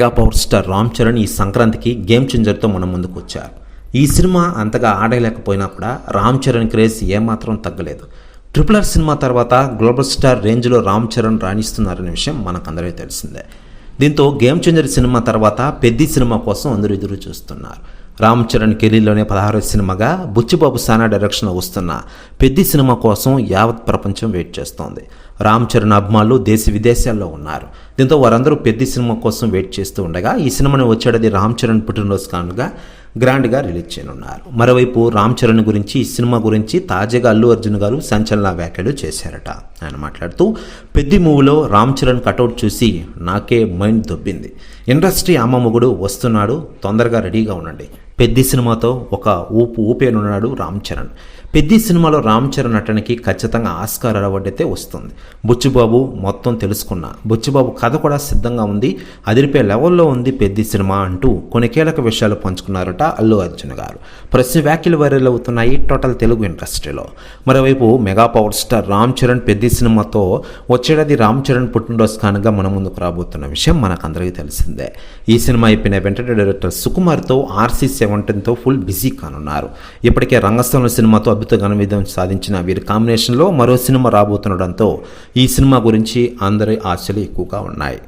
Mega power star Ram Charan ఈ సంక్రాంతికి game చేంజర్తో మన ముందుకు వచ్చారు. ఈ సినిమా అంతగా ఆడలేకపోయినా కూడా రామ్ చరణ్ క్రేజ్ ఏమాత్రం తగ్గలేదు. ట్రిపుల్ ఆర్ సినిమా తర్వాత గ్లోబల్ స్టార్ రేంజ్లో రామ్ చరణ్ రాణిస్తున్నారనే విషయం మనకందరికీ తెలిసిందే. దీంతో గేమ్ చేంజర్ సినిమా తర్వాత పెద్ది సినిమా కోసం అందరూ ఎదురు చూస్తున్నారు. రామ్ చరణ్ కెరీర్లోనే పదహారో సినిమాగా బుచ్చిబాబు సానా డైరెక్షన్లో వస్తున్న పెద్ద సినిమా కోసం యావత్ ప్రపంచం వెయిట్ చేస్తోంది. రామ్ చరణ్ అభిమానులు దేశ విదేశాల్లో ఉన్నారు. దీంతో వారందరూ పెద్ద సినిమా కోసం వెయిట్ చేస్తూ ఉండగా ఈ సినిమాని వచ్చేటది రామ్ చరణ్ పుట్టినరోజు కానుగా గ్రాండ్గా రిలీజ్ చేయనున్నారు. మరోవైపు రామ్ చరణ్ గురించి ఈ సినిమా గురించి తాజాగా అల్లు అర్జున్ గారు సంచలన వ్యాఖ్యలు చేశారట. ఆయన మాట్లాడుతూ పెద్ద మూవీలో రామ్ చరణ్ కటౌట్ చూసి నాకే మైండ్ దొబ్బింది. ఇండస్ట్రీ అమ్మ మొగుడు వస్తున్నాడు తొందరగా రెడీగా ఉండండి. పెద్ది సినిమాతో ఒక ఊపు ఊపేనున్నాడు రామ్ చరణ్. పెద్ది సినిమాలో రామ్ చరణ్ నటనకి ఖచ్చితంగా ఆస్కార్ అవార్డు వస్తుంది. బుచ్చిబాబు మొత్తం తెలుసుకున్నా బుచ్చిబాబు కథ కూడా సిద్ధంగా ఉంది అదిరిపే లెవెల్లో ఉంది పెద్ది సినిమా అంటూ కొన్ని కీలక విషయాలు పంచుకున్నారట అల్లు అర్జున్ గారు. ప్రస్తుత వ్యాఖ్యలు వైరల్ అవుతున్నాయి టోటల్ తెలుగు ఇండస్ట్రీలో. మరోవైపు mega power star Ram Charan Peddi సినిమాతో వచ్చేటది రామ్ చరణ్ పుట్టినరోజు కానుగా మన ముందుకు రాబోతున్న విషయం మనకందరికీ తెలిసిందే. ఈ సినిమా అయిపోయిన వెంటనే డైరెక్టర్ సుకుమార్తో ఆర్సీ సెవెంటీన్తో ఫుల్ బిజీ కానున్నారు. ఇప్పటికే రంగస్థలం సినిమాతో అద్భుత ఘన విజయం సాధించిన వీరి కాంబినేషన్లో మరో సినిమా రాబోతుండడంతో ఈ సినిమా గురించి అందరి ఆశలు ఎక్కువగా ఉన్నాయి.